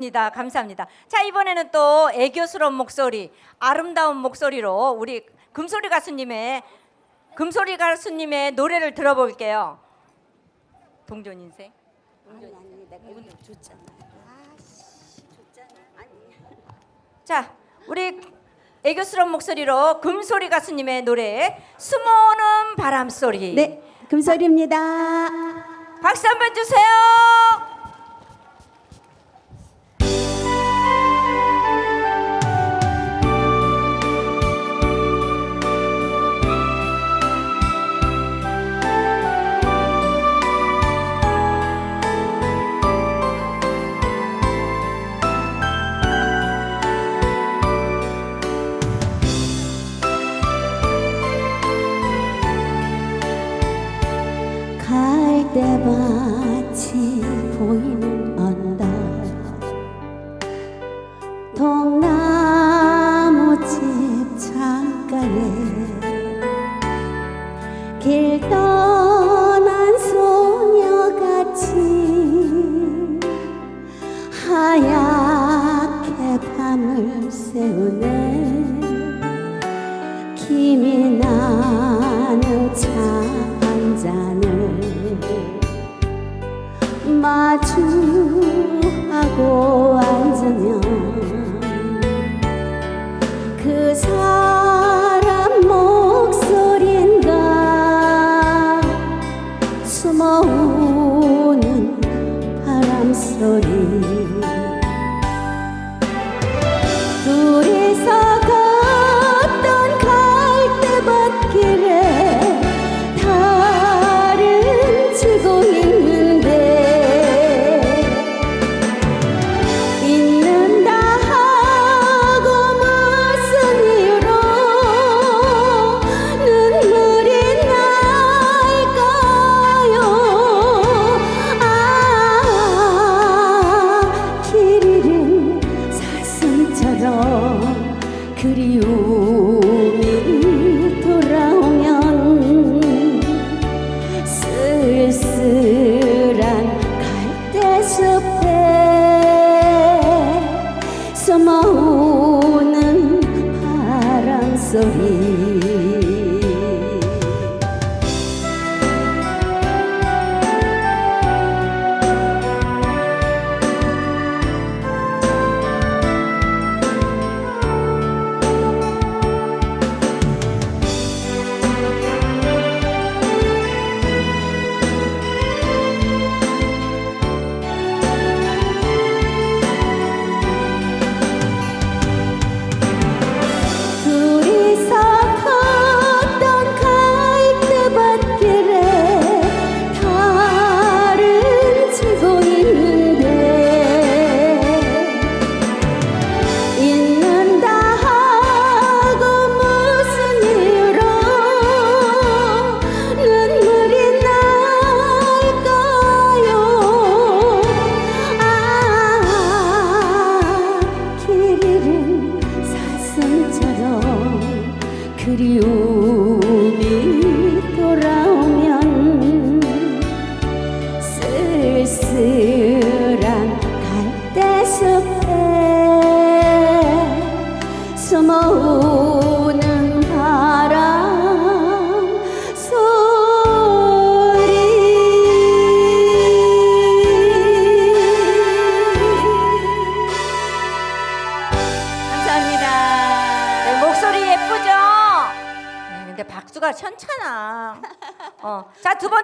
입니다. 감사합니다. 자 이번에는 또 애교스러운 목소리, 아름다운 목소리로 우리 금소리 가수님의 금소리 가수님의 노래를 들어볼게요. 동전 인생. 아니 아니 내가 이거 줬잖아. 아씨 줬잖아. 아니. 자 우리 애교스러운 목소리로 금소리 가수님의 노래 숨어오는 바람 소리. 네 금소리입니다. 박수 한번 주세요. 갈대밭이 보이는 언덕. 동나무집 창가에 길 떠난 소녀같이 하얗게 밤을 새우네. 김이 나는 차 한 잔을 마주하고 앉으면 그 사람 목소리인가? 숨어오는 바람 소리 숨어 그리움이 돌아오면 쓸쓸한 갈대 숲에 숨어 박수가 천천아. 어, 자 두 번.